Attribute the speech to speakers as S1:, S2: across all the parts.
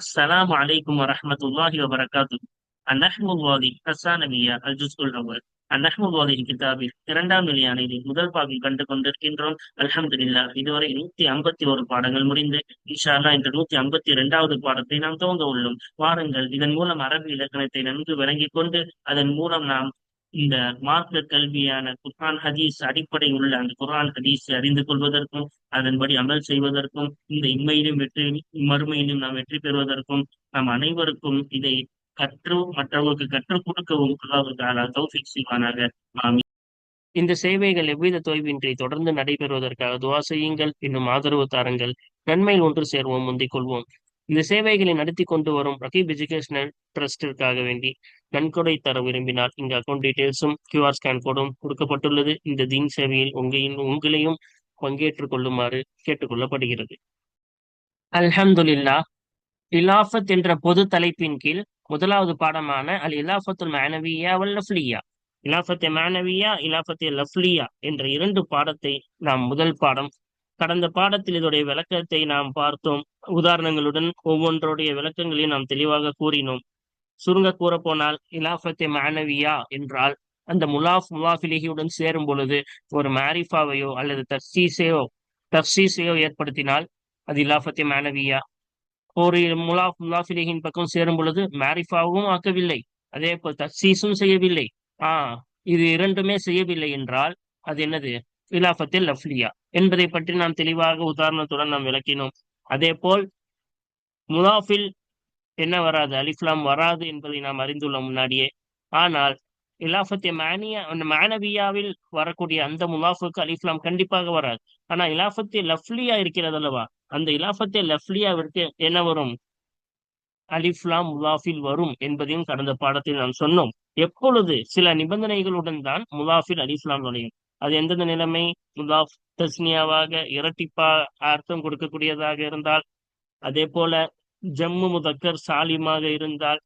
S1: அஸ்ஸலாம் அலைக்கும் வரமத்துல்லாஹி வபரகாத்து அந்நஹ்முல் வாலி ஹசான் நபியா அல் ஜுஸ்குல் அவர் அந்நஹ்முல் வாலியின் கிதாபில் இரண்டாம் நிலையானையில் முதல் பாகம் கண்டு கொண்டிருக்கின்றோம். அல்ஹம்துல்லா இதுவரை நூத்தி ஐம்பத்தி ஒரு பாடங்கள் முடிந்து இன்ஷால்லா என்ற நூத்தி ஐம்பத்தி இரண்டாவது பாடத்தை நாம் துவங்க உள்ளோம். வாருங்கள் இதன் மூலம் அரபு இலக்கணத்தை நன்கு விளங்கிக் கொண்டு அதன் மூலம் நாம் இந்த மார்க்க கல்வியான குர்ஆன் ஹதீஸ் அடிப்படை உள்ள அந்த குர்ஆன் ஹதீஸ் அறிந்து கொள்வதற்கும் அதன்படி அமல் செய்வதற்கும் இந்த இம்மையிலும் வெற்றி மறுமையிலும் நாம் வெற்றி பெறுவதற்கும் நாம் அனைவருக்கும் இதை கற்று மற்றவர்களுக்கு கற்றுக் கொடுக்கவும் அல்லாஹு தௌஃபிக் செய்வானாக. இந்த சேவைகள் எவ்வித தொய்வின்றி தொடர்ந்து நடைபெறுவதற்காக துவா செய்யுங்கள். இன்னும் ஆதரவு தாருங்கள். நன்மையில் ஒன்று சேர்வோம் முந்திக் கொள்வோம். இந்த சேவைகளை நடத்தி கொண்டு வரும் ரகீப் எஜுகேஷனல் ட்ரஸ்டிற்காக வேண்டி நன்கொடை தர விரும்பினால் இங்கு அக்கௌண்ட் டீடைல்ஸும் கியூஆர் ஸ்கேன் கோடும் கொடுக்கப்பட்டுள்ளது. இந்த தீன் சேவையில் உங்களின் உங்களையும் பங்கேற்றுக் கொள்ளுமாறு கேட்டுக்கொள்ளப்படுகிறது. அல்ஹம்துல்லா இலாஃபத் என்ற பொது தலைப்பின் கீழ் முதலாவது பாடமான அல் இலாஃபத்துல் மானவியா வல் லஃப்லியா. இலாஃபத்தை மானவியா இலாஃபத்தை லஃப்லியா என்ற இரண்டு பாடத்தை நாம் முதல் பாடம் கடந்த பாடத்தில் இதோடைய விளக்கத்தை நாம் பார்த்தோம். உதாரணங்களுடன் ஒவ்வொன்றுடைய விளக்கங்களையும் நாம் தெளிவாக கூறினோம். சுருங்க கூறப்போனால் இலாஃபத்தை மாணவியா என்றால் அந்த முலாஃப் முலாஃபிலிகியுடன் சேரும் பொழுது ஒரு மாரிஃபாவையோ அல்லது தஃசீஸையோ தஃசீஸையோ ஏற்படுத்தினால் அது இலாஃபத்தை மாணவியா ஒரு முலாஃப் முலாஃபிலிகின் பக்கம் சேரும் பொழுது மாரிஃபாவும் ஆக்கவில்லை. அதே போல் தர்சீஸும் செய்யவில்லை. ஆஹ் இது இரண்டுமே செய்யவில்லை என்றால் அது என்னது? இலாஃபத்தில் லஃப்லியா. என்பதை பற்றி நாம் தெளிவாக உதாரணத்துடன் நாம் விளக்கினோம். அதே போல் முலாஃபில் என்ன வராது? அலிஃப்லாம் வராது என்பதை நாம் அறிந்துள்ளோம் முன்னாடியே. ஆனால் இலாஃபத்தை மேனியா மானவியாவில் வரக்கூடிய அந்த முலாஃபுக்கு அலிஃப்லாம் கண்டிப்பாக வராது. ஆனா இலாஃபத்தை லஃப்லியா இருக்கிறது அல்லவா? அந்த இலாஃபத்தை லஃப்லியாவிற்கு என்ன வரும்? அலிஃப்லாம் முலாஃபில் வரும் என்பதையும் கடந்த பாடத்தில் நாம் சொன்னோம். எப்பொழுது? சில நிபந்தனைகளுடன் தான் முலாஃபில் அலிஃப்லாம் நுழையும். அது எந்தெந்த நிலைமை? தஸ்னியாவாக இரட்டிப்பா அர்த்தம் கொடுக்கக்கூடியதாக இருந்தால் அதே போல ஜம்மு முதக்கர் சாலிமாக இருந்தால்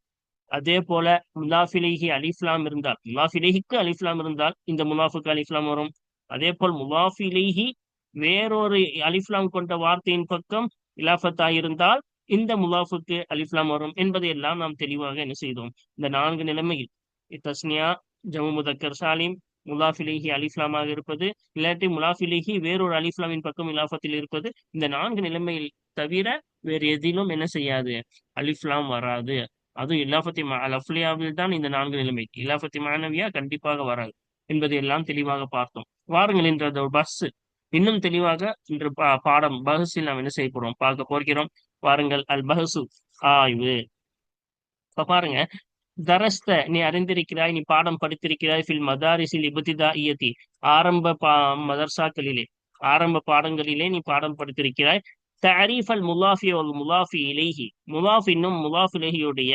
S1: அதே போல முலாஃபிலேஹி அலிஃப்லாம் இருந்தால். முலாஃபிலேஹிக்கு அலிஃப்லாம் இருந்தால் இந்த முலாஃபுக்கு அலிஃப்லாம் வரும். அதே போல் முலாஃபிலேஹி வேறொரு அலிஃப்லாம் கொண்ட வார்த்தையின் பக்கம் இலாஃபத்தாய் இருந்தால் இந்த முலாஃபுக்கு அலிஃப்லாம் வரும் என்பதை எல்லாம் நாம் தெளிவாக என்ன செய்தோம். இந்த நான்கு நிலைமையில் தஸ்னியா ஜம்மு முதக்கர் சாலிம் முலாஃபிலேஹி அலிஃப்லாமாக இருப்பது இல்லாட்டி முலாஃபிலேஹி வேறொரு அலிஃப்லாமின் பக்கம் இலாஃபத்தில் இருப்பது இந்த நான்கு நிலைமையில் தவிர வேறு எதிலும் என்ன செய்யாது? அலிஃப்லாம் வராது. அதுவும் இலாஃபத்தி அலஃப்லியாவில் தான் இந்த நான்கு நிலைமை. இலாஃபத்தி மாணவியா கண்டிப்பாக வராது என்பதை எல்லாம் தெளிவாக பார்த்தோம். வாருங்கள் என்ற ஒரு பஸ் இன்னும் தெளிவாக இன்று பாடம் பஹஸில் நாம் என்ன செய்ய போறோம்? பார்க்க போகிறோம். வாருங்கள் அல் பஹசு ஆய்வு. இப்ப பாருங்க தரஸ்த நீ அறிந்திருக்கிறாய் நீ பாடம் படித்திருக்கிறாய் ஃபில் மதாரிசில் இபத்திதா இயத்தி ஆரம்ப பா மதர்சாக்களிலே ஆரம்ப பாடங்களிலே நீ பாடம் படித்திருக்கிறாய். தரீஃப் அல் முலாஃபி அல் முலாஃபி இலேஹி முலாஃப் இன்னும் முலாஃப் இலேஹியுடைய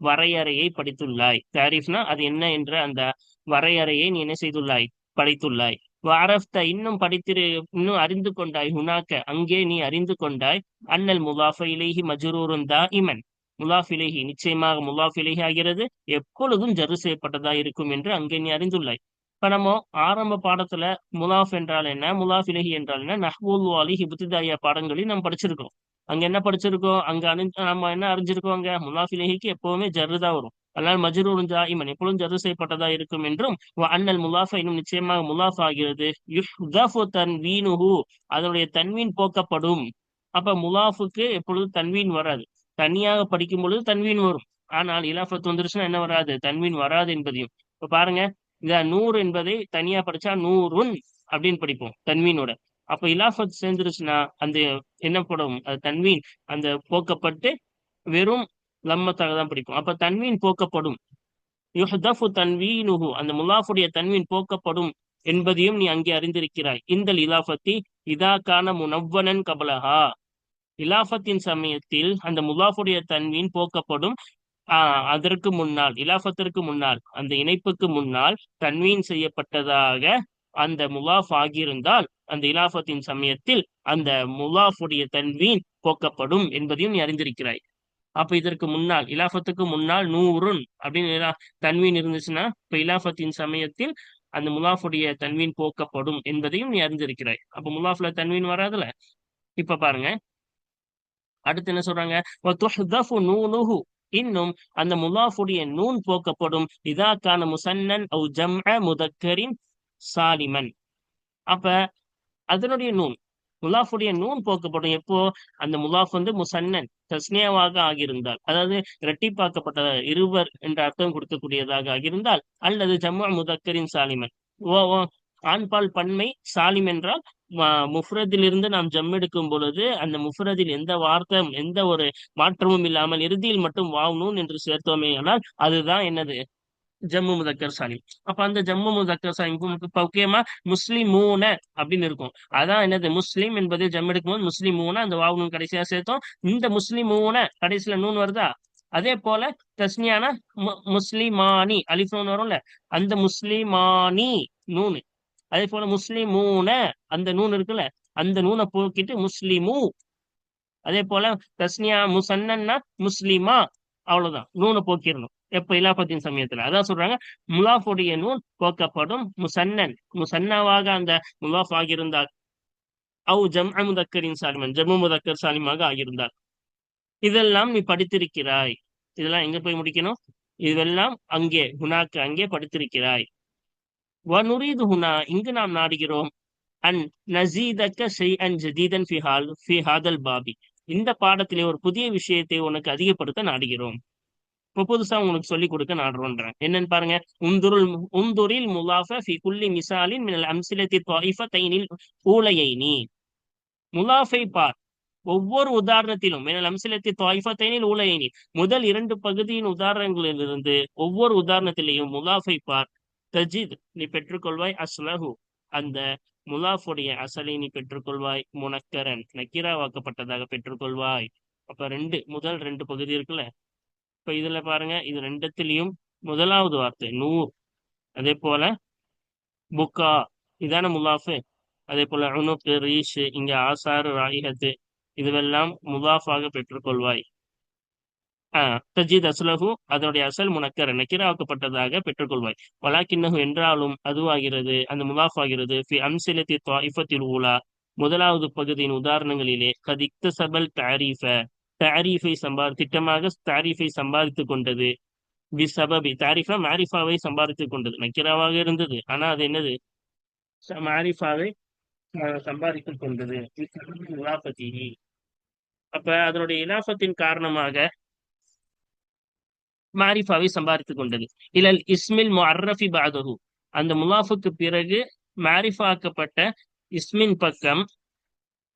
S1: வரையறையை படித்துள்ளாய். தாரீஃப்னா அது என்ன என்ற அந்த வரையறையை நீ என்ன செய்துள்ளாய்? படித்துள்ளாய். வாரஃப்த இன்னும் படித்திரு இன்னும் அறிந்து கொண்டாய். ஹுனாக்க அங்கே நீ அறிந்து கொண்டாய். அண்ணல் முலாஃப இலேஹி மஜுரூருன் தா இமன் முலாஃபிலேஹி நிச்சயமாக முலாஃபிலேஹி ஆகிறது. எப்பொழுதும் ஜரு செய்யப்பட்டதா இருக்கும் என்று அங்கே நீ அறிந்துள்ளாய். இப்ப நம்ம ஆரம்ப பாடத்துல முலாஃப் என்றால் என்ன முலாஃபிலேஹி என்றால் என்ன நஹ்புல் வாலி ஹிபுத்திதாயா பாடங்களையும் நம்ம படிச்சிருக்கோம் அங்க என்ன படிச்சிருக்கோம்? அங்க அறி நம்ம என்ன அறிஞ்சிருக்கோம் அங்க? முலாஃபிலேஹிக்கு எப்பவுமே ஜரு தான் வரும். அதனால் மஜ்ரூரும் ஜாயிமன் எப்பொழுதும் ஜரு செய்யப்பட்டதா இருக்கும் என்றும் அண்ணல் முலாஃபா இன்னும் நிச்சயமாக முலாஃப் ஆகிறது. யுஹ்தஃபு தன்வீனுஹு அதனுடைய தன்வீன் போக்கப்படும். அப்ப முலாஃபுக்கு எப்பொழுதும் தன்வீன் வராது. தனியாக படிக்கும் பொழுது தன்வீன் வரும். ஆனால் இலாஃபத் வந்துருச்சுன்னா என்ன வராது? தன்வீன் வராது என்பதையும். இப்ப பாருங்க இந்த நூறு என்பதை தனியா படிச்சா நூறுன் அப்படின்னு படிப்போம் தன்வீனோட அப்ப இலாஃபத் சேர்ந்துருச்சுன்னா அந்த என்னப்படும் அது தன்வீன் அந்த போக்கப்பட்டு வெறும் லம்மத்தாக தான் படிக்கும் அப்ப தன்வீன் போக்கப்படும். யுஹ்தஃபு தன்வீனுஹு அந்த முலாஃபுடைய தன்வீன் போக்கப்படும் என்பதையும் நீ அங்கே அறிந்திருக்கிறாய். இந்த இலாஃபத்தி இதா கான முனவ்வனன் கபலஹா. இலாஃபத்தின் சமயத்தில் அந்த முலாஃபுடைய தன்வீன் போக்கப்படும் ஆஹ் அதற்கு முன்னால் இலாஃபத்திற்கு முன்னால் அந்த இணைப்புக்கு முன்னால் தன்வீன் செய்யப்பட்டதாக அந்த முலாஃப் ஆகியிருந்தால் அந்த இலாஃபத்தின் சமயத்தில் அந்த முலாஃபுடைய தன்வீன் போக்கப்படும் என்பதையும் நீ அறிந்திருக்கிறாய். அப்ப இதற்கு முன்னால் இலாஃபத்துக்கு முன்னால் நூறுன் அப்படின்னு தன்வீன் இருந்துச்சுன்னா இப்ப இலாஃபத்தின் சமயத்தில் அந்த முலாஃபுடைய தன்வீன் போக்கப்படும் என்பதையும் நீ அறிந்திருக்கிறாய். அப்ப முலாஃப்ல தன்வீன் வராதுல? இப்ப பாருங்க. அடுத்து என்ன சொல்றாங்க? இன்னும் அந்த முலாஃபுடைய நூன் போக்கப்படும். இதாக்கான முசன்னன் முதக்கரின் சாலிமன். அப்ப அதனுடைய நூன் முலாஃபுடைய நூன் போக்கப்படும். எப்போ? அந்த முலாஃப் வந்து முசன்னன் தஸ்னியாவாக ஆகியிருந்தால். அதாவது இரட்டிப்பாக்கப்பட்ட இருவர் என்ற அர்த்தம் கொடுக்கக்கூடியதாக ஆகியிருந்தால் அல்லது ஜம்மா முதக்கரின் சாலிமன். ஆண்பால் பன்மை சாலிம் என்றால் முஃப்ரதிலிருந்து நாம் ஜம் எடுக்கும் பொழுது அந்த முஃப்ரதில் எந்த வார்த்தை எந்த ஒரு மாற்றமும் இல்லாமல் இறுதியில் மட்டும் வாவணும் என்று சேர்த்தோமே ஆனால் அதுதான் என்னது? ஜம்மு முதக்கர் சாலிம் அப்ப அந்த ஜம்மு முதக்கர் சாலிம் முக்கியமா முஸ்லிமூன அப்படின்னு இருக்கும். அதான் என்னது? முஸ்லீம் என்பது ஜம் எடுக்கும்போது முஸ்லிமூன அந்த வாவ்னூன் கடைசியா சேர்த்தோம். இந்த முஸ்லிமூன கடைசியில நூன் வருதா? அதே போல தஸ்னியான முஸ்லிமானி அலிஃபோன் வரும்ல அந்த முஸ்லிமானி நூனு. அதே போல முஸ்லிமூன அந்த நூன் இருக்குல்ல அந்த நூனை போக்கிட்டு முஸ்லிமு. அதே போல தஸ்னியா முசன்னா முஸ்லிமா அவ்வளவுதான். நூனை போக்கிடணும் எப்ப இலாபத்தின் சமயத்துல. அதான் சொல்றாங்க முலாஃபுடைய நூன் போக்கப்படும் முசன்னன். முசன்னாவாக அந்த முலாஃப் ஆகியிருந்தார். அவு ஜம் முதக்கரின் சாலிமன் ஜம்மு முதக்கர் சாலிமாக ஆகியிருந்தார். இதெல்லாம் நீ படித்திருக்கிறாய். இதெல்லாம் எங்க போய் முடிக்கணும்? இதெல்லாம் அங்கே குணாக்கு அங்கே படித்திருக்கிறாய். வனுரீது ஹுனா இங்கு நாம் நாடுகிறோம். அன் நசீதக்க ஷெய் அன் ஜதீதன் ஃபிஹால் ஃபி ஹாதல் பாபி இந்த பாடத்திலே ஒரு புதிய விஷயத்தை உனக்கு அதிகப்படுத்த நாடுகிறோம். இப்போ புதுசா உனக்கு சொல்லி கொடுக்க நாடுறோன்றேன் என்னன்னு பாருங்க. உந்துருள் உந்துரில் முலாஃப ஃபி குல்லி மிசாலின் மினல் அம்சிலத்தி தாயிஃப தைனில் ஊலையைனி. முலாஃபை பார். ஒவ்வொரு உதாரணத்திலும் மினல் அம்சிலத்தி தாயிஃப தைனில் ஊலையைனி. முதல் இரண்டு பகுதியின் உதாரணங்களிலிருந்து ஒவ்வொரு உதாரணத்திலேயும் முலாஃபை பார். தஜித் நீ பெற்றுக்கொள்வாய் அஸ்லஹு. அந்த முலாஃபுடைய அசலை நீ பெற்றுக்கொள்வாய் முனக்கரன் நக்கீரா வாக்கப்பட்டதாக பெற்றுக்கொள்வாய். அப்ப ரெண்டு முதல் ரெண்டு பகுதி இருக்குல்ல? இப்ப இதுல பாருங்க இது ரெண்டத்திலையும் முதலாவது வார்த்தை நூர் அதே போல புக்கா இதான முலாஃபு. அதே போல உனுக்கு ரீஷ் இங்க ஆசாறு ராயிகத்து இதுவெல்லாம் முலாஃபாக பெற்றுக்கொள்வாய். தஜித் அஸ்லஹு அதனுடைய அசல் முனக்கர் நக்கிராக்கப்பட்டதாக பெற்றுக்கொள்வாய். வலாக்கின்னஹு என்றாலும் அதுவாகிறது அந்த முலாஃப் ஆகிறது ஃபி அம்சிலத்தி தாயிஃபத்தில் ஊலா முதலாவது பகுதியின் உதாரணங்களிலே கதிக்த சபல் தாரீஃப தாரீஃபை சம்பார் திட்டமாக தாரீஃபை சம்பாதித்துக் கொண்டது. வி சபபி தாரிஃபா மாரிஃபாவை சம்பாதித்துக் கொண்டது. நக்கிராவாக இருந்தது. ஆனா அது என்னது? மாரிஃபாவை சம்பாதித்துக் கொண்டது. அப்ப அதனுடைய இலாபத்தின் காரணமாக மாரிஃபாவை சம்பாதித்துக் கொண்டது. இலல் இஸ்மில் முஅர்ரஃபி பாதகு அந்த முலாஃபுக்கு பிறகு மாரிஃபாக்கப்பட்ட இஸ்மின் பக்கம்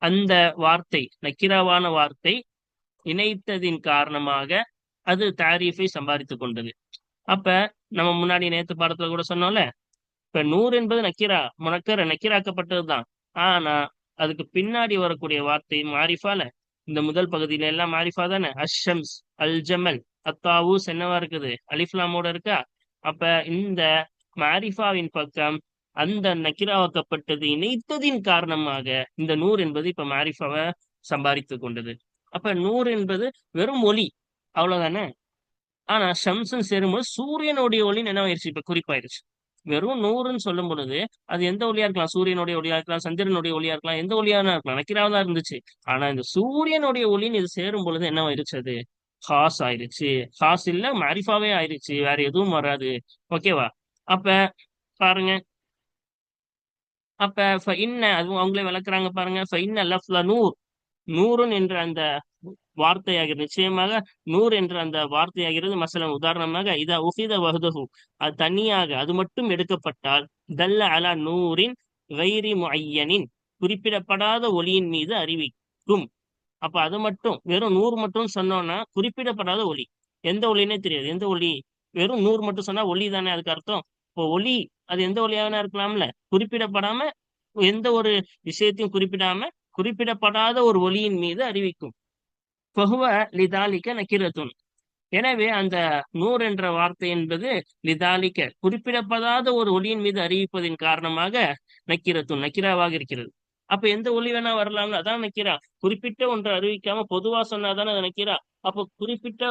S1: அந்த வார்த்தை நக்கிராவான வார்த்தை இணைத்ததின் காரணமாக அது தாரீஃபை சம்பாதித்துக் கொண்டது. அப்ப நம்ம முன்னாடி நேத்து பாடத்துல கூட சொன்னோம்ல இப்ப நூறு என்பது நக்கிரா முனக்கர் நக்கிராக்கப்பட்டதுதான் ஆனா அதுக்கு பின்னாடி வரக்கூடிய வார்த்தை மாரிஃபால. இந்த முதல் பகுதியில எல்லாம் மாரிஃபா தானே? அஷம்ஸ் அல் ஜமல் அத்தாவூஸ் என்னவா இருக்குது? அலிஃப்லாமோட இருக்கா? அப்ப இந்த மாரிஃபாவின் பக்கம் அந்த நக்கிராவாக்கப்பட்டது இணைத்ததின் காரணமாக இந்த நூறு என்பது இப்ப மாரிஃபாவை சம்பாதித்து கொண்டது. அப்ப நூறு என்பது வெறும் ஒளி அவ்வளவுதானே? ஆனா ஷம்சன் சேரும்போது சூரியனுடைய ஒளின்னு என்ன ஆயிருச்சு இப்ப குறிப்பாயிருச்சு. வெறும் நூறுன்னு சொல்லும் பொழுது அது எந்த ஒளியா இருக்கலாம்? சூரியனுடைய ஒளியா இருக்கலாம் சந்திரனுடைய ஒளியா இருக்கலாம் எந்த ஒளியா இருக்கலாம். நக்கிராவதா இருந்துச்சு. ஆனா இந்த சூரியனுடைய ஒளின்னு இது சேரும் பொழுது என்ன ஆயிருச்சு அது? ஹாஸ் ஆயிருச்சு ஹாஸ் இல்ல மாரிஃபாவே ஆயிருச்சு வேற எதுவும் வராது. ஓகேவா அப்ப பாருங்க. அப்ப இன்ன அதுவும் அவங்களே விளக்குறாங்க பாருங்க. இன்ன லஃப்ல நூர் நூறுன் என்ற அந்த வார்த்தையாகிறது நிச்சயமாக நூறு என்ற அந்த வார்த்தையாகிறது மசலம் உதாரணமாக இதா உஹித வகுதகு அது தனியாக அது மட்டும் எடுக்கப்பட்டால் தல்ல அலா நூரின் வைரி முயனின் குறிப்பிடப்படாத ஒளியின் மீது அறிவிக்கும். அப்ப அது மட்டும் வெறும் நூறு மட்டும் சொன்னோம்னா குறிப்பிடப்படாத ஒளி எந்த ஒளினே தெரியாது. எந்த ஒளி வெறும் நூறு மட்டும் சொன்னா ஒளி தானே அதுக்கு அர்த்தம்? இப்போ ஒளி அது எந்த ஒளியாக இருக்கலாம்ல? குறிப்பிடப்படாம எந்த ஒரு விஷயத்தையும் குறிப்பிடாம குறிப்பிடப்படாத ஒரு ஒளியின் மீது அறிவிக்கும். பகுவ லிதாலிக்க நக்கிரத்துன் எனவே அந்த நூர் என்ற வார்த்தை என்பது லிதாலிக்க குறிப்பிடப்படாத ஒரு ஒளியின் மீது அறிவிப்பதின் காரணமாக நக்கிரத்துன் நக்கிராவாக இருக்கிறது. அப்ப எந்த ஒளி வேணா வரலாம்னு அதான் நினைக்கிறா. குறிப்பிட்ட ஒன்று அறிவிக்காம பொதுவா சொன்னாதானே நினைக்கிறா. நக்கிறா அப்ப குறிப்பிட்ட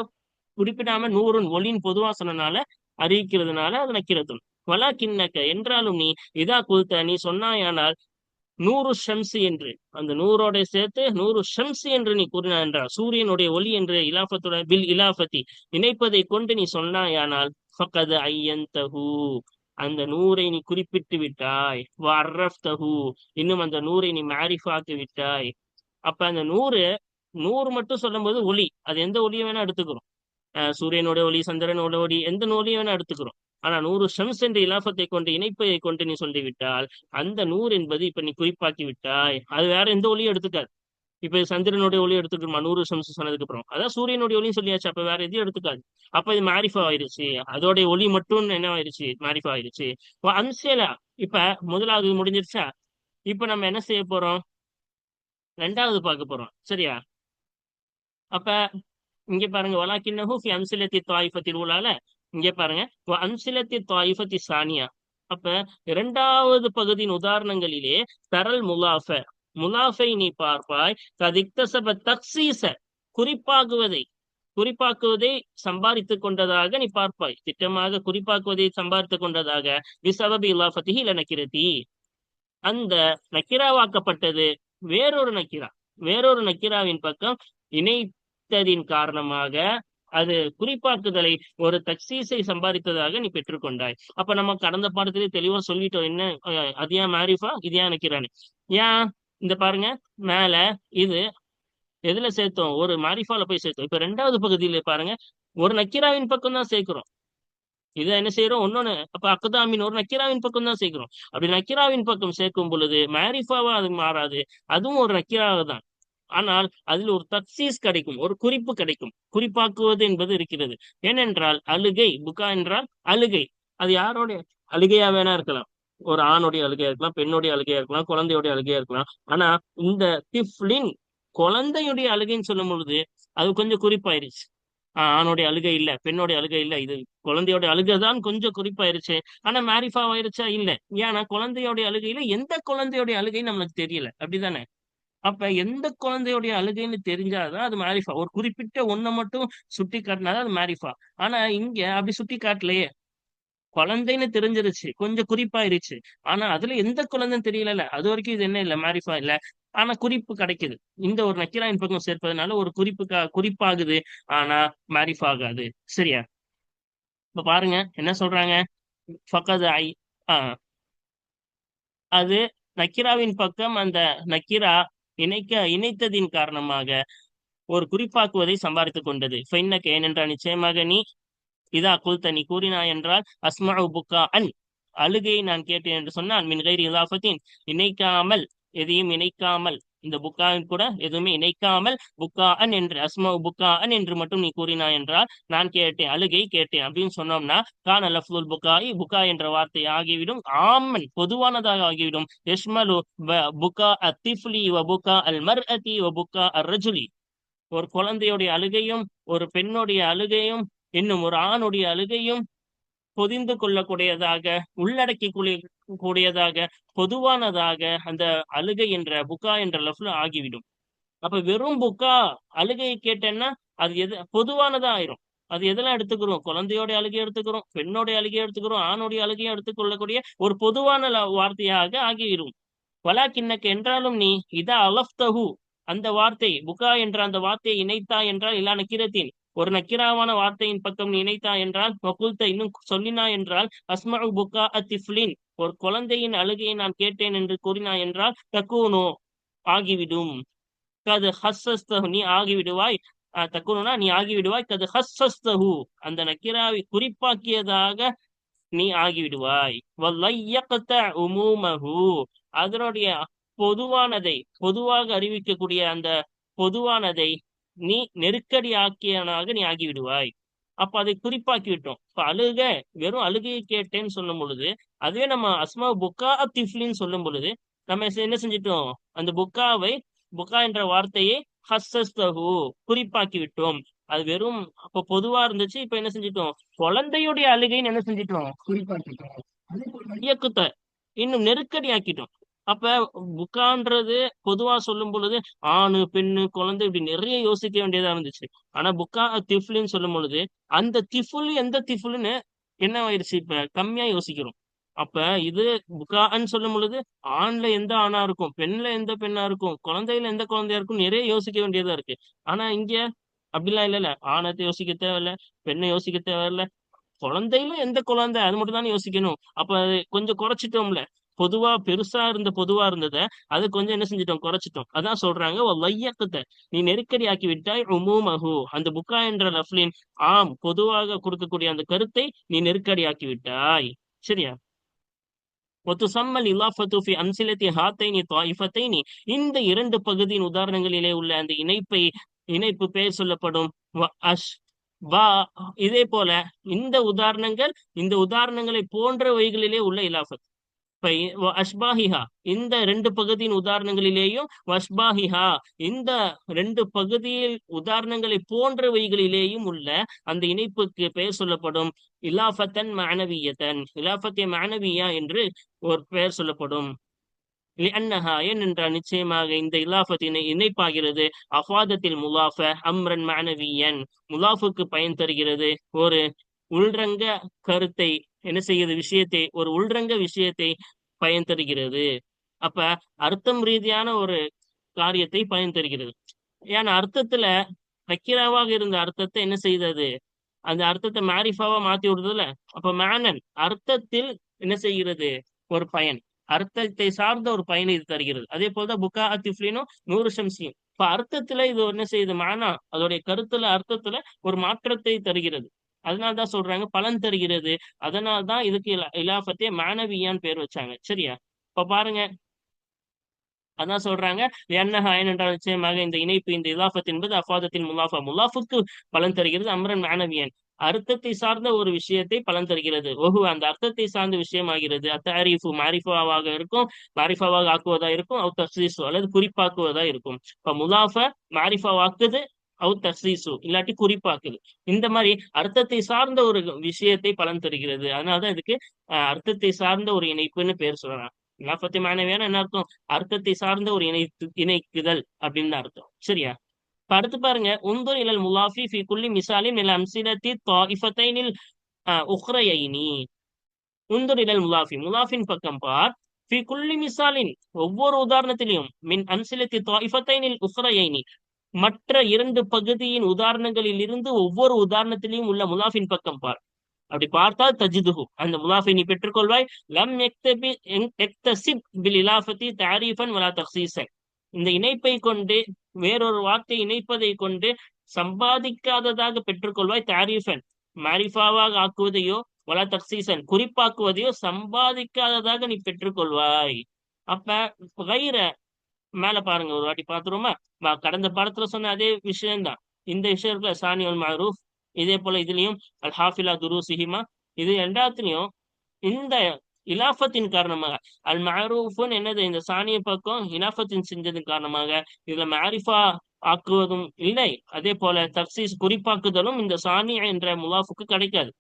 S1: குறிப்பிடாம நூறுன் ஒளியின் பொதுவா சொன்னனால அறிவிக்கிறதுனால அது நக்கிறதும் வலா கிண்ணக்க என்றாலும் நீ இதா குல்த நீ சொன்னாயானால் நூறு ஷம்சு என்று. அந்த நூறோட சேர்த்து நூறு ஷம்சு என்று நீ கூறினா என்றால் சூரியனுடைய ஒளி என்று இலாபத்துடன் பில் இலாபத்தி இணைப்பதை கொண்டு நீ சொன்னாயானால் ஃபக்கது ஐயந்தஹு. அந்த நூரை நீ குறிப்பிட்டு விட்டாய். வர்ரஃப்தஹு இன்னும் அந்த நூரை நீ மாரிஃபாக்கி விட்டாய். அப்ப அந்த நூறு நூறு மட்டும் சொல்லும்போது ஒளி அது எந்த ஒளியை வேணா எடுத்துக்கிறோம். அஹ் சூரியனோட ஒளி சந்திரனோட ஒளி எந்த ஒளியை வேணா எடுத்துக்கிறோம். ஆனா நூறு ஷம்ஸ் என்ற இலாபத்தை கொண்டு இணைப்பை கொண்டு நீ சொல்லி விட்டால் அந்த நூறு என்பது இப்ப நீ குறிப்பாக்கி விட்டாய். அது வேற எந்த ஒளியும் எடுத்துக்காது. இப்ப சந்திரனுடைய ஒளி எடுத்துக்கணுமா நூறு சம்சம் சொன்னதுக்கு அப்புறம். அதான் சூரியனுடைய ஒளியும் சொல்லியாச்சு. அப்ப வேற எதையும் எடுத்துக்காது. அப்ப இது மாரிஃபா ஆயிருச்சு. அதோடைய ஒளி மட்டும் என்ன ஆயிருச்சு? மாரிஃபா ஆயிருச்சு. அம்சேலா இப்ப முதலாவது முடிஞ்சிருச்சா? இப்ப நம்ம என்ன செய்ய போறோம்? ரெண்டாவது பார்க்க போறோம். சரியா? அப்ப இங்க பாருங்க வலாக்கின்னஹு ஃபி அம்சிலத்தி தாயிஃபத்தில் உலால இங்க பாருங்க அம்சிலத்தி தாயிஃபத்தி சானியா அப்ப இரண்டாவது பகுதியின் உதாரணங்களிலே தரல் முலாஃப முலாஃபை நீ பார்ப்பாய். கதிக்தசப தக்சீச குறிப்பாக்குவதை குறிப்பாக்குவதை சம்பாதித்துக் கொண்டதாக நீ பார்ப்பாய். திட்டமாக குறிப்பாக்குவதை சம்பாதித்துக் கொண்டதாக விசபபி இலாஃபத்திஹி இல நக்கிரதி அந்த நக்கிராவாக்கப்பட்டது வேறொரு நக்கிரா. வேறொரு நக்கிராவின் பக்கம் இணைத்ததின் காரணமாக அது குறிப்பாக்குதலை ஒரு தக்சீஸை சம்பாதித்ததாக நீ பெற்றுக்கொண்டாய். அப்ப நம்ம கடந்த பாடத்திலே தெளிவா சொல்லிட்டோம். என்ன அதியா மாரிஃபா இது ஏன் ஏன்? இந்த பாருங்க மேல இது எதுல சேர்த்தோம்? ஒரு மாரிஃபால போய் சேர்த்தோம். இப்ப ரெண்டாவது பகுதியில பாருங்க ஒரு நக்கீராவின் பக்கம் தான் சேர்க்கிறோம். இதை என்ன செய்யறோம்? ஒன்னொன்னு அப்ப அக்கதாமின் ஒரு நக்கிராவின் பக்கம் தான் சேர்க்கிறோம். அப்படி நக்கீராவின் பக்கம் சேர்க்கும் பொழுது மாரிஃபாவா அது மாறாது. அதுவும் ஒரு நக்கிராக தான். ஆனால் அதில் ஒரு தக்சீஸ் கிடைக்கும் ஒரு குறிப்பு கிடைக்கும். குறிப்பாக்குவது என்பது இருக்கிறது. ஏனென்றால் அழுகை புகா என்றால் அழுகை. அது யாரோடைய அழுகையா வேணா இருக்கலாம். ஒரு ஆணுடைய அழுகையா இருக்கலாம் பெண்ணுடைய அழுகையா இருக்கலாம் குழந்தையுடைய அழுகையா இருக்கலாம். ஆனா இந்த திஃப்லின் குழந்தையுடைய அழுகைன்னு சொல்லும் பொழுது அது கொஞ்சம் குறிப்பாயிருச்சு. ஆஹ் ஆணுடைய அழுகை இல்ல பெண்ணுடைய அழுகை இல்ல இது குழந்தையோட அழுகை தான் கொஞ்சம் குறிப்பாயிருச்சு. ஆனா மேரிஃபா ஆயிருச்சா? இல்ல. ஏன்னா குழந்தையோடைய அழுகையில எந்த குழந்தையோடைய அழுகைன்னு நம்மளுக்கு தெரியல. அப்படிதானே? அப்ப எந்த குழந்தையோடைய அழுகைன்னு தெரிஞ்சாதான் அது மேரிஃபா ஒரு குறிப்பிட்ட ஒண்ணை மட்டும் சுட்டி காட்டினாதான் அது மேரிஃபா ஆனா இங்க அப்படி சுட்டி காட்டலையே குழந்தைன்னு தெரிஞ்சிருச்சு. கொஞ்சம் குறிப்பாயிருச்சு. ஆனா அதுல எந்த குழந்தைன்னு தெரியல அது வரைக்கும் இது என்ன இல்ல மாரிஃபா இல்ல. ஆனா குறிப்பு கிடைக்குது. இந்த ஒரு நக்கிராயின் பக்கம் சேர்ப்பதனால ஒரு குறிப்புக்கா குறிப்பாகுது. ஆனா மேரிஃபா ஆகாது சரியா? இப்ப பாருங்க என்ன சொல்றாங்க? ஃபக்கது ஐ ஆஹ் அது நக்கிராவின் பக்கம் அந்த நக்கிரா இணைக்க இணைத்ததின் காரணமாக ஒரு குறிப்பாக்குவதை சம்பாதித்துக் கொண்டது. ஃபைன்னக ஏனென்றால் நிச்சயமாக நீ இதா குல்த நீ கூறினாய் என்றால் அஸ்மா புக்கா அன். அழுகையை நான் கேட்டேன் என்று சொன்னால் மின் கைரி இணைக்காமல் எதையும் இணைக்காமல் இந்த புக்காவின் கூட எதுவுமே இணைக்காமல் புக்கா அன் என்று அஸ்மா புக்கா அன் என்று மட்டும் நீ கூறினாய் என்றால் நான் கேட்டேன் அழுகை கேட்டேன் அப்படின்னு சொன்னோம்னா கான் லஃப்லுல் புக்காய் புக்கா என்ற வார்த்தை ஆகிவிடும் ஆமன் பொதுவானதாக ஆகிவிடும் எஷ்மலு புக்கா அத்திஃப்லி வ புக்கா அல் மர் மர்அதி வ புக்கா அர் ரஜுலி ஒரு குழந்தையுடைய அழுகையும் ஒரு பெண்ணுடைய அழுகையும் இன்னும் ஒரு ஆணுடைய அழுகையும் பொதிந்து கொள்ளக்கூடியதாக உள்ளடக்கி கூடியதாக பொதுவானதாக அந்த அழுகை என்ற புக்கா என்ற லஃப்ல ஆகிவிடும். அப்ப வெறும் புக்கா அழுகையை கேட்டேன்னா அது எது பொதுவானதா ஆயிரும். அது எதெல்லாம் எடுத்துக்கிறோம்? குழந்தையோட அழுகை எடுத்துக்கிறோம் பெண்ணோட அழுகை எடுத்துக்கிறோம் ஆணுடைய அழுகையும் எடுத்துக்கொள்ளக்கூடிய ஒரு பொதுவான வார்த்தையாக ஆகிவிடும். வலாக்கின்னக்கு என்றாலும் நீ இதா அலஃப்தஹு அந்த வார்த்தை புகா என்ற அந்த வார்த்தையை இணைத்தா என்றால் இல்லா கீரத்தின் ஒரு நக்கிராவான வார்த்தையின் பக்கம் நினைத்தா என்றால் வகுல்த இன்னும் சொல்லினா என்றால் அஸ்மஉ புக்கா அத்திஃப்லின் ஒரு குழந்தையின் அழுகையை நான் கேட்டேன் என்று கூறினா என்றால் தக்கூனோ ஆகிவிடும். கது ஹஸ்ஸஸ்தஹு நீ ஆகிவிடுவாய். அஹ், நீ ஆகிவிடுவாய். கது ஹஸ்ஸஸ்தஹு அந்த நக்கிராவை குறிப்பாக்கியதாக நீ ஆகிவிடுவாய். வல்லையக்த உமூமஹு அதனுடைய பொதுவானதை பொதுவாக அறிவிக்கக்கூடிய அந்த பொதுவானதை நீ நெருக்கடியாக்கியனாக நீ ஆகிவிடுவாய். அப்ப அதை குறிப்பாக்கி விட்டோம் இப்ப அழுக வெறும் அழுகையை கேட்டேன்னு சொல்லும் பொழுது அதுவே நம்ம அஸ்மா புக்கா திஃப்லின்னு சொல்லும் பொழுது நம்ம என்ன செஞ்சிட்டோம்? அந்த புக்காவை புக்கா என்ற வார்த்தையை ஹஸ்ஸஸ்தகு குறிப்பாக்கி விட்டோம் அது வெறும் அப்ப பொதுவா இருந்துச்சு இப்ப என்ன செஞ்சிட்டோம்? குழந்தையுடைய அழுகைன்னு என்ன செஞ்சிட்டோம்? குறிப்பாக்கிட்டோம். இயக்கத்தை இன்னும் நெருக்கடி ஆக்கிட்டோம் அப்ப புக்கான்றது பொதுவா சொல்லும் பொழுது ஆணு பெண்ணு குழந்தை இப்படி நிறைய யோசிக்க வேண்டியதா இருந்துச்சு. ஆனா புக்கா திஃப்லுன்னு சொல்லும் பொழுது அந்த திஃபுல் எந்த திஃபுல்னு என்ன ஆயிருச்சு இப்ப? கம்மியா யோசிக்கிறோம். அப்ப இது புக்கான்னு சொல்லும் பொழுது ஆண்ல எந்த ஆணா இருக்கும் பெண்ல எந்த பெண்ணா இருக்கும் குழந்தையில எந்த குழந்தையா இருக்கும் நிறைய யோசிக்க வேண்டியதா இருக்கு. ஆனா இங்க அப்படிலாம் இல்லைல்ல. ஆணத்தை யோசிக்க தேவையில்ல பெண்ணை யோசிக்க தேவையில்ல. குழந்தையில எந்த குழந்தை அது மட்டும் தானே யோசிக்கணும். அப்ப அது கொஞ்சம் குறைச்சிட்டோம்ல. பொதுவா பெருசா இருந்த பொதுவா இருந்தத அது கொஞ்சம் என்ன செஞ்சிட்டோம் குறைச்சிட்டோம். அதான் சொல்றாங்க லையக்கத்தை நீ நெருக்கடி ஆக்கி விட்டாய் உமூமஹு. அந்த புக்கா என்ற லஃப்லின் ஆம் பொதுவாக கொடுக்கக்கூடிய அந்த கருத்தை நீ நெருக்கடி ஆக்கி விட்டாய். சரியா? ஒத்துசம்மல் இலாஃபத்து ஃபி ஹாத்தைனி தாயிஃபத்தைனி. இந்த இரண்டு பகுதியின் உதாரணங்களிலே உள்ள அந்த இணைப்பை இணைப்பு பெயர் சொல்லப்படும். அஷ் வா இதே போல இந்த உதாரணங்கள் இந்த உதாரணங்களை போன்ற போன்றவைகளிலே உள்ள இலாஃபத். அஷ்பாஹிஹா இந்த ரெண்டு பகுதியின் உதாரணங்களிலேயும் வஷ்பாஹிஹா இந்த ரெண்டு பகுதியில் உதாரணங்களை போன்றவைகளிலேயும் உள்ள அந்த இணைப்புக்கு பெயர் சொல்லப்படும் இலாஃபத்தன் மாணவியத்தன் இலாஃபத்தே மாணவியா என்று ஒரு பெயர் சொல்லப்படும். லிஅன்னஹா ஏனென்றால் நிச்சயமாக இந்த இலாஃபத்தினை இணைப்பாகிறது. அஃபாதத்தில் முலாஃப அம்ரன் மாணவியன் முலாஃபுக்கு பயன் தருகிறது. ஒரு உள்ரங்க கருத்தை என்ன செய்யுது? விஷயத்தை ஒரு உள்ரங்க விஷயத்தை பயன் தருகிறது அப்ப அர்த்தம் ரீதியான ஒரு காரியத்தை பயன் தருகிறது ஏன்னா அர்த்தத்துல நக்கீராவாக இருந்த அர்த்தத்தை என்ன செய்தது? அந்த அர்த்தத்தை மாரிஃபாவா மாத்தி விடுறதுல? அப்ப மேனன் அர்த்தத்தில் என்ன செய்கிறது? ஒரு பயன். அர்த்தத்தை சார்ந்த ஒரு பயனை இது தருகிறது. அதே போலதான் புக்கா அத்திஃப்லினும் நூறு சம்சியும் இப்ப அர்த்தத்துல இது என்ன செய்யுது? மானா அதோடைய கருத்துல அர்த்தத்துல ஒரு மாற்றத்தை தருகிறது. அதனால்தான் சொல்றாங்க பலன் தருகிறது. அதனால்தான் இதுக்கு இலாபத்தே மாணவியான்னு பேர் வச்சாங்க. சரியா? இப்ப பாருங்க. அதான் சொல்றாங்க. என்னஹா என்றால் நிச்சயமாக இந்த இணைப்பு இந்த இலாபத் என்பது அஃபாதத்தின் முலாஃபா முலாஃபுக்கு பலன் தருகிறது. அம்ரன் மாணவியன். அர்த்தத்தை சார்ந்த ஒரு விஷயத்தை பலன் தருகிறது. ஒகு அந்த அர்த்தத்தை சார்ந்த விஷயமாகிறது. அத்தாரிஃபு மாரிஃபாவாக இருக்கும் மாரிஃபாவாக ஆக்குவதா இருக்கும் அவு தக்சீசு அல்லது குறிப்பாக்குவதா இருக்கும். இப்ப முலாஃப மாரிஃபாவாக்குது அவு இல்லாட்டி குறிப்பாக்குது இந்த மாதிரி அர்த்தத்தை சார்ந்த ஒரு விஷயத்தை பலன் தருகிறது. அதனாலதான் இதுக்கு அர்த்தத்தை சார்ந்த ஒரு இணைப்புன்னு பேர் சொல்லலாம். நாற்பத்தி மாணவியான என்ன அர்த்தம்? அர்த்தத்தை சார்ந்த ஒரு இணைத்து இணைக்குதல் அப்படின்னு அர்த்தம். சரியா? இப்ப அடுத்து பாருங்க. உந்தூர் இலல் முலாஃபி ஃபி குல்லி மிசாலின் இல் அம்சிலத்தி தாயிஃபத்தைனில் உஹ்ரையைனி. உந்தூர் இலல் முலாஃபி. முலாஃபின் பக்கம் பார் ஃபி குல்லி மிசாலின் ஒவ்வொரு உதாரணத்திலையும் மின் அம்சிலத்தி தாயிஃபத்தைனில் உஹ்ரையைனி. மற்ற இரண்டு பகுதியின் உதாரணங்களில் இருந்து ஒவ்வொரு உதாரணத்திலையும் உள்ள முலாஃபின் பக்கம் பார். அப்படி பார்த்தால் தஜிதுஹு அந்த முலாஃபை நீ பெற்றுக்கொள்வாய். லம் எக்தபி இலாஃபத்தி தாரீஃபன் வலா தக்சீசன். இந்த இணைப்பை கொண்டு வேறொரு வார்த்தை இணைப்பதை கொண்டு சம்பாதிக்காததாக பெற்றுக்கொள்வாய் தாரீஃபன். மாரிஃபாவாக ஆக்குவதையோ வலா தக்சீசன் குறிப்பாக்குவதையோ சம்பாதிக்காததாக நீ பெற்றுக்கொள்வாய். அப்ப வைர மேல பாருங்க ஒரு வாட்டி பாத்துருவோமா கடந்த பாடத்துல சொன்ன அதே விஷயம்தான். இந்த விஷயத்துல சானி அல் மாரூஃப் இதே போல இதுலயும் அல் ஹாஃபிலா துருசிஹிமா இது எல்லாத்துலயும் இந்த இலாஃபத்தின் காரணமாக அல் மாரூஃபுன்னு என்னது இந்த சானிய பக்கம் இலாஃபத்தின் செஞ்சதன் காரணமாக இதுல மாரிஃபா ஆக்குவதும் இல்லை. அதே போல தப்சீஸ் குறிப்பாக்குதலும் இந்த சானியா என்ற முலாஃபுக்கு கிடைக்காது.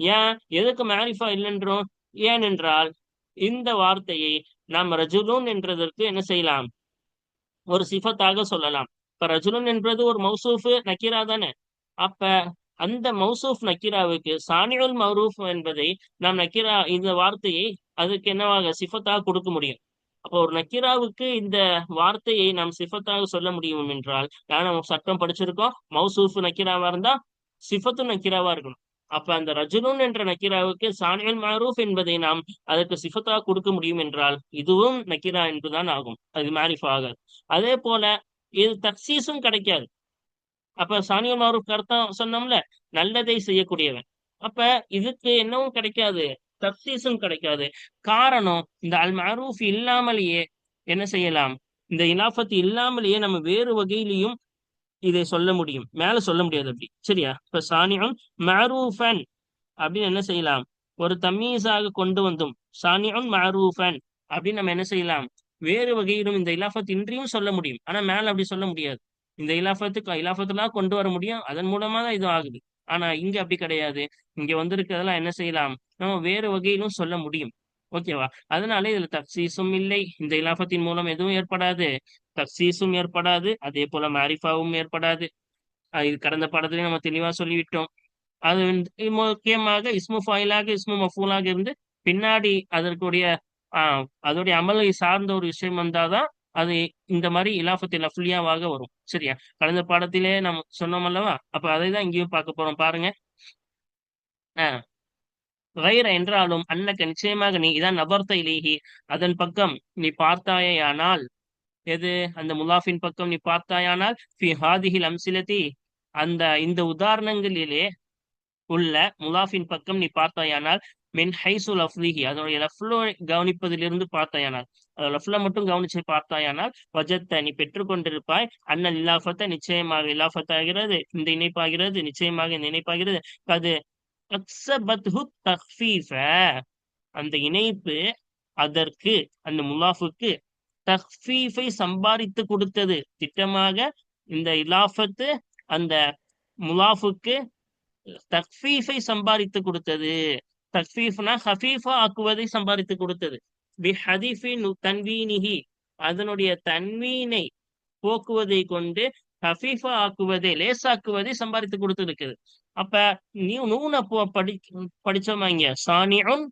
S1: ஏன்? எதுக்கு மாரிஃபா இல்லைன்றோம்? ஏனென்றால் இந்த வார்த்தையை நாம் ரஜுலூன் என்றதற்கு என்ன செய்யலாம்? ஒரு சிஃபத்தாக சொல்லலாம். இப்ப ரஜுலன் என்பது ஒரு மௌசூஃப் நக்கீரா தானே? அப்ப அந்த மௌசூஃப் நக்கீராவுக்கு சானியுல் மௌரூஃப் என்பதை நாம் நக்கீரா இந்த வார்த்தையை அதுக்கு என்னவாக சிஃபத்தாக கொடுக்க முடியும். அப்போ ஒரு நக்கீராவுக்கு இந்த வார்த்தையை நாம் சிஃபத்தாக சொல்ல முடியும் என்றால் ஏன்னா நம்ம சட்டம் படிச்சிருக்கோம்? மௌசூஃப் நக்கீராவா இருந்தா சிஃபத்து நக்கீராவா இருக்கணும். அப்ப அந்த ரஜுலுன் என்ற நக்கீராவுக்கு சானியல் மாரூஃப் என்பதை நாம் அதற்கு சிஃபத்தா கொடுக்க முடியும் என்றால் இதுவும் நக்கீரா என்பதுதான் ஆகும். அது மாரிஃப் ஆகாது. அதே போல இது தக்சீஸும் கிடைக்காது. அப்ப சானியல் மாரூஃப் அர்த்தம் சொன்னோம்ல நல்லதை செய்யக்கூடியவன். அப்ப இதுக்கு என்னவும் கிடைக்காது தப்சீஸும் கிடைக்காது. காரணம் இந்த அல் மாரூஃப் இல்லாமலேயே என்ன செய்யலாம்? இந்த இலாஃபத் இல்லாமலேயே நம்ம வேறு வகையிலையும் இதை சொல்ல முடியும். மேல சொல்ல முடியாது அப்படி. சரியா? இப்ப சானியம் மாரூஃபன் அப்படின்னு என்ன செய்யலாம்? ஒரு தம்மீஸாக கொண்டு வந்தும் சானியம் மாரூஃபன் அப்படின்னு நம்ம என்ன செய்யலாம்? வேறு வகையிலும் இந்த இலாஃபத் இன்றியும் சொல்ல முடியும். ஆனா மேல அப்படி சொல்ல முடியாது. இந்த இலாஃபத்துக்கு இலாஃபத்துலாம் கொண்டு வர முடியும். அதன் மூலமா தான் இது ஆகுது. ஆனா இங்க அப்படி கிடையாது. இங்க வந்திருக்கிறதெல்லாம் என்ன செய்யலாம்? நம்ம வேறு வகையிலும் சொல்ல முடியும். ஓகேவா? அதனால இதுல தக்சீஸும் இல்லை. இந்த இலாபத்தின் மூலம் எதுவும் ஏற்படாது. தக்சீஸும் ஏற்படாது அதே போல மாரிஃபாவும் ஏற்படாது. இது கடந்த பாடத்திலே நம்ம தெளிவா சொல்லிவிட்டோம். அது வந்து முக்கியமாக இஸ்மு ஃபாயிலாக இஸ்மு மஃபூலாக இருந்து பின்னாடி அதற்குடைய ஆஹ் அதோடைய அமலை சார்ந்த ஒரு விஷயம் வந்தாதான் அது இந்த மாதிரி இலாஃபத்தில் லஃப்லியாவாக வரும். சரியா? கடந்த பாடத்திலே நம்ம சொன்னோம் அல்லவா? அப்ப அதை தான் இங்கேயும் பார்க்க போறோம். பாருங்க. ஆஹ் வைர என்றாலும் அன்னக்க நிச்சயமாக நீ இதான் நபர்த்த இலேகி அதன் பக்கம் நீ பார்த்தாயானால் எது? அந்த முலாஃபின் பக்கம் நீ பார்த்தாயானால் ஃபி ஹாதிஹில் அம்சிலதி அந்த இந்த உதாரணங்களிலே உள்ள முலாஃபின் பக்கம் நீ பார்த்தாயானால் மின் ஹைசுல் அஃப்லிஹி அதனுடைய லஃப்லோ கவனிப்பதிலிருந்து பார்த்தாயானால் லஃப்ல மட்டும் கவனிச்சு பார்த்தாயானால் வஜத்தை நீ பெற்றுக்கொண்டிருப்பாய் அண்ணல் இல்லாஃபத்தை நிச்சயமாக இல்லாஃபத்தாகிறது இந்த இணைப்பாகிறது நிச்சயமாக இந்த இணைப்பாகிறது. அது அந்த இணைப்பு அதற்கு அந்த முலாஃபுக்கு தஹ்ஃபீஃபை சம்பாதித்து கொடுத்தது. திட்டமாக இந்த இலாஃபத்து அந்த முலாஃபுக்கு தக்ஃபீஃபை சம்பாதித்து கொடுத்தது. தக்ஃபீஃப்னா ஹஃபீஃபா ஆக்குவதை சம்பாதித்து கொடுத்தது. பி ஹதீஃபி தன்வீனிஹி. அதனுடைய தன்வீனை போக்குவதை கொண்டு ஹஃபீஃபா ஆக்குவதை லேசாக்குவதை சம்பாதித்து கொடுத்துருக்குது. அப்ப நீ நூனை போ படி படிச்சோமா இங்க சானியுன்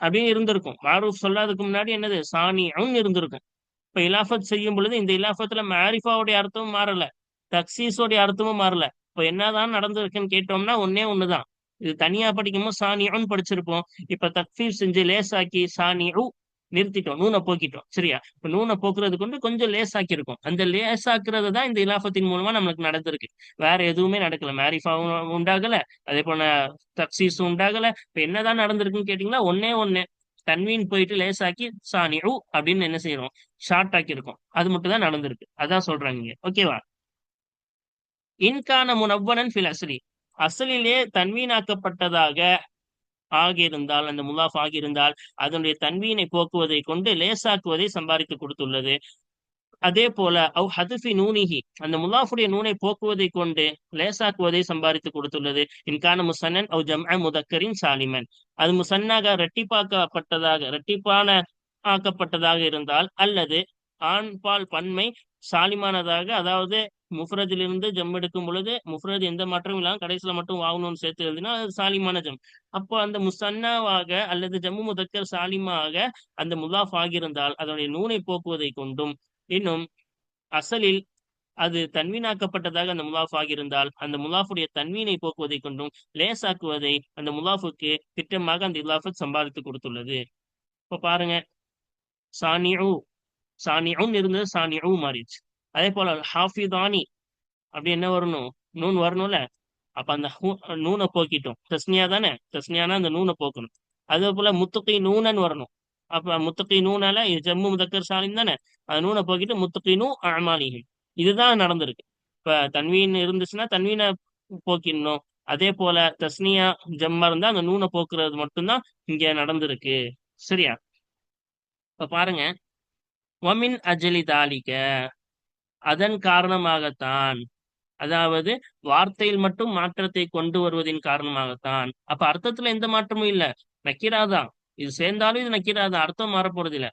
S1: அப்படின்னு இருந்திருக்கும். மாரூஃப் சொல்லாததுக்கு முன்னாடி என்னது? சானியுன் இருந்திருக்கும். இப்ப இலாஃபத் செய்யும் பொழுது இந்த இலாஃபத்துல மாரிஃபாவுடைய அர்த்தமும் மாறல தக்சீஸோடைய அர்த்தமும் மாறல. இப்ப என்னதான் நடந்திருக்குன்னு கேட்டோம்னா ஒன்னே ஒண்ணுதான். இது தனியா படிக்கும்போது சானியுன் படிச்சிருப்போம். இப்ப தக்ஃபீஸ் செஞ்சு லேசாக்கி சானியு நிறுத்திட்டோம் நூனை போக்கிட்டோம் சரியா? இப்ப நூனை போக்குறது கொண்டு கொஞ்சம் லேசாக்கி இருக்கும் அந்த லேசாக்குறது தான் இந்த இலாஃபத்தின் மூலமா நம்மளுக்கு நடந்திருக்கு. வேற எதுவுமே நடக்கல. மேரிஃபாவும் உண்டாகல அதே போல தக்சீஸும் உண்டாகல. இப்ப என்னதான் நடந்திருக்குன்னு கேட்டீங்கன்னா ஒன்னே ஒண்ணு. தன்வீன் போயிட்டு லேசாக்கி சாணி உ அப்படின்னு என்ன செய்யறோம் ஷார்ட் ஆக்கி இருக்கும் அது மட்டும் தான் நடந்திருக்கு. அதான் சொல்றாங்க ஓகேவா இன்கான முனவ்வனன் ஃபில் அசலி அசலிலே தன்வீனாக்கப்பட்டதாக ஆகியிருந்தால் அந்த முலாஃப் ஆகியிருந்தால் அதனுடைய தன்வீனை போக்குவதை கொண்டு லேசாக்குவதை சம்பாதித்து கொடுத்துள்ளது. அதே போல அவ் ஹதுஃபி நூனிஹி அந்த முலாஃபுடைய நூனை போக்குவதை கொண்டு லேசாக்குவதை சம்பாதித்து கொடுத்துள்ளது. இன்கான முசன்னன் அவ் ஜம் முதக்கரின் சாலிமன் அது முசன்னாக ரெட்டிப்பாக்கப்பட்டதாக ரெட்டிப்பான ஆக்கப்பட்டதாக இருந்தால் அல்லது ஆண் பால் பன்மை சாலிமானதாக அதாவது முஃப்ரதிலிருந்து ஜம் எடுக்கும் பொழுது முஃப்ரத் எந்த மாற்றமும் இல்லாமல் கடைசியில் மட்டும் வாங்கணும்னு சேர்த்து எழுதினா அது சாலிமான ஜம். அப்போ அந்த முசன்னாவாக அல்லது ஜம்மு முதக்கர் சாலிமாக அந்த முலாஃப் ஆகியிருந்தால் அதனுடைய நூனை போக்குவதை கொண்டும் இன்னும் அசலில் அது தன்வீனாக்கப்பட்டதாக அந்த முலாஃப் ஆகியிருந்தால் அந்த முலாஃபுடைய தன்வீனை போக்குவதை கொண்டும் லேசாக்குவதை அந்த முலாஃபுக்கு திட்டமாக அந்த இலாஃபத் சம்பாதித்து கொடுத்துள்ளது. இப்ப பாருங்க. சானியூ சானியும் இருந்தது சானியூ மாறிடுச்சு. அதே போல ஹாஃபிதானி அப்படி என்ன வரணும்? நூன் வரணும்ல. அப்ப அந்த நூனை போக்கிட்டோம். தஸ்னியா தானே? தஸ்னியானா அந்த நூனை போக்கணும். அதே போல முத்துக்கை நூனன் வரணும். அப்ப முத்துக்கை நூனால ஜம்மு முதக்கர் சாலின் தானே? நூனை போக்கிட்டு முத்துக்கினும் நூ அமாலிகள் இதுதான் நடந்திருக்கு. இப்ப தன்வீன் இருந்துச்சுன்னா தன்வீனை போக்கிடணும். அதே போல தஸ்னியா ஜம்மா இருந்தா அந்த நூனை போக்குறது மட்டும்தான் இங்க நடந்திருக்கு. சரியா? இப்ப பாருங்க. ஒமின் அஜலி தாலிக்க அதன் காரணமாகத்தான். அதாவது வார்த்தையில் மட்டும் மாற்றத்தை கொண்டு வருவதின் காரணமாகத்தான். அப்ப அர்த்தத்துல எந்த மாற்றமும் இல்ல. நக்கிராதான். இது சேர்ந்தாலும் இது நக்கிராதான். அர்த்தம் மாறப்போறது இல்ல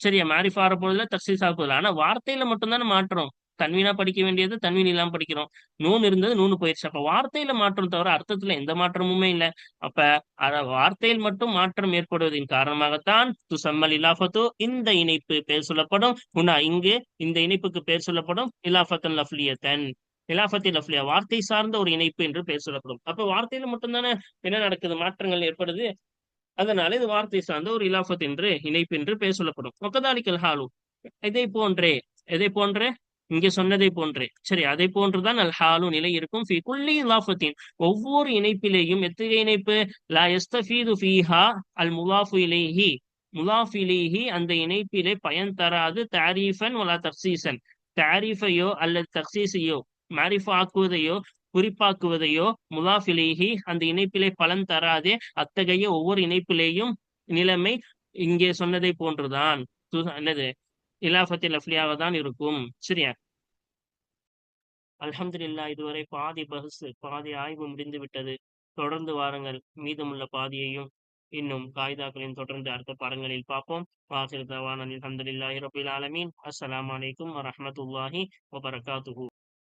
S1: சரியா மாரிஃப் ஆறப்போறது இல்ல தக்சீஸ் போதில்லை ஆனா வார்த்தையில மட்டும்தானே மாற்றம் தன்வீனா படிக்க வேண்டியது தன்வீன் இல்லாம படிக்கிறோம். நூன் இருந்தது நூனு போயிடுச்சு. அப்ப வார்த்தையில மாற்றம் தவிர அர்த்தத்துல எந்த மாற்றமுமே இல்லை. அப்ப வார்த்தையில் மட்டும் மாற்றம் ஏற்படுவதின் காரணமாகத்தான் துசம்மல் இலாஃபத்தோ இந்த இணைப்பு பேர் சொல்லப்படும். உனா இங்கு இந்த இணைப்புக்கு பேர் சொல்லப்படும். இலாஃபத்தன் லஃப்லியத்தன். இலாஃபத்தி லஃப்லியா வார்த்தை சார்ந்த ஒரு இணைப்பு என்று பேர் சொல்லப்படும். அப்ப வார்த்தையில மட்டும்தானே என்ன நடக்குது? மாற்றங்கள் ஏற்படுது. அதனால இது வார்த்தை சார்ந்த ஒரு இலாஃபத் என்று இணைப்பு என்று பேர் சொல்லப்படும் ஒக்கதாலிக்கல் ஹாலு. இதை போன்றே எதை போன்றே இங்கே சொன்னதை போன்றே. சரி அதை போன்றுதான் அல் ஹாலு நிலை இருக்கும். ஃபி குள்ளி இலாஃபத்தின் ஒவ்வொரு இணைப்பிலேயும் எத்தகைய இணைப்பு? லா எஸ்தஃபீது ஃபீஹா அல் முலாஃபு இலேஹி. முலாஃபிலேஹி அந்த இணைப்பிலே பயன் தராது தாரீஃபன் வலா தக்சீசன் தாரீஃபையோ அல்லது தக்சீஸையோ மாரிஃபா ஆக்குவதையோ குறிப்பாக்குவதையோ முலாஃபிலேஹி அந்த இணைப்பிலே பலன் தராதே அத்தகைய ஒவ்வொரு இணைப்பிலேயும் நிலைமை இங்கே சொன்னதை போன்றுதான். என்னது? இலாஃபத்தில் தான் இருக்கும். சரியா? அல்ஹம்துலில்லா இதுவரை பாதி பஹஸ் பாதி ஆய்வு முடிந்து விட்டது. தொடர்ந்து வாருங்கள். மீதமுள்ள பாதியையும் இன்னும் காய்தாக்களின் தொடர்ந்து அடுத்த பாடங்களில் பார்ப்போம். வாசிர் தவான் அலமதுல்லாஹி ரபுல் ஆலமீன். அஸ்லாம் அலைக்கும் வரமத்துல்லாஹி வபரகாத்துஹு.